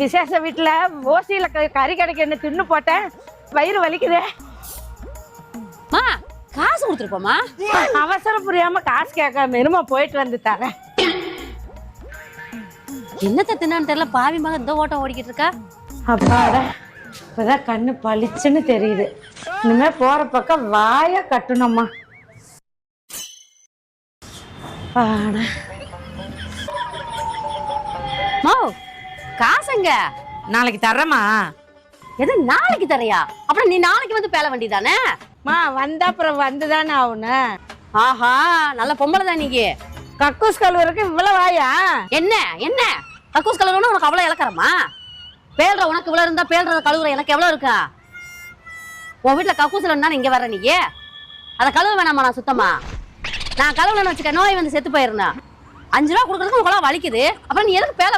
விசேஷ வீட்டுல ஓசியில கறி கிடைக்க தின்னு போட்டேன். வயிறு வலிக்குதே. மா காசு கொடுத்துருப்போமா? அவசரம் புரியாம காசு கேட்காம இருமா போயிட்டு வந்து தரேன். என்னத்த தின்னான்னு தெரியல பாவி மகன் இந்த ஓட்டம் ஓடிக்கிட்டு இருக்கா? அப்பாடா இப்பதான் கண்ணு பளிச்சுன்னு தெரியுது. இனிமே போற பக்கம் வாய கட்டணும்மா. பாடா காசுங்க நாளைக்கு தர்றேம்மா. எது நாளைக்கு தரையா அப்புறம் நீ நாளைக்கு வந்து பேல வேண்டியதானே மா வந்தா அப்புறம் வந்துதானே ஆகணும் ஆஹா நல்ல பொம்பளை தான் நீங்க. கக்கூஸ் கழுவுறதுக்கு இவ்வளவு வாயா? என்ன என்ன? கக்கூஸ் கழுவுறோம்னா உனக்கு அவ்வளவு இழக்கிறமா பேல்ற உனக்கு இவ்வளவு இருந்தா பேல்றத கழுவுற எனக்கு எவ்வளவு இருக்கா? உன் வீட்டுல கக்கூஸ்ல இருந்தா இங்க வர நீங்க அதை கழுவ வேணாமா நான் சுத்தமா. நான் கழுவுலன்னு வச்சுக்க நோய் வந்து செத்து போயிருந்தேன் அஞ்சு ரூபா கொடுக்கறதுக்கு உங்களாம் வலிக்குது. அப்புறம் நீ எதுக்கு பேல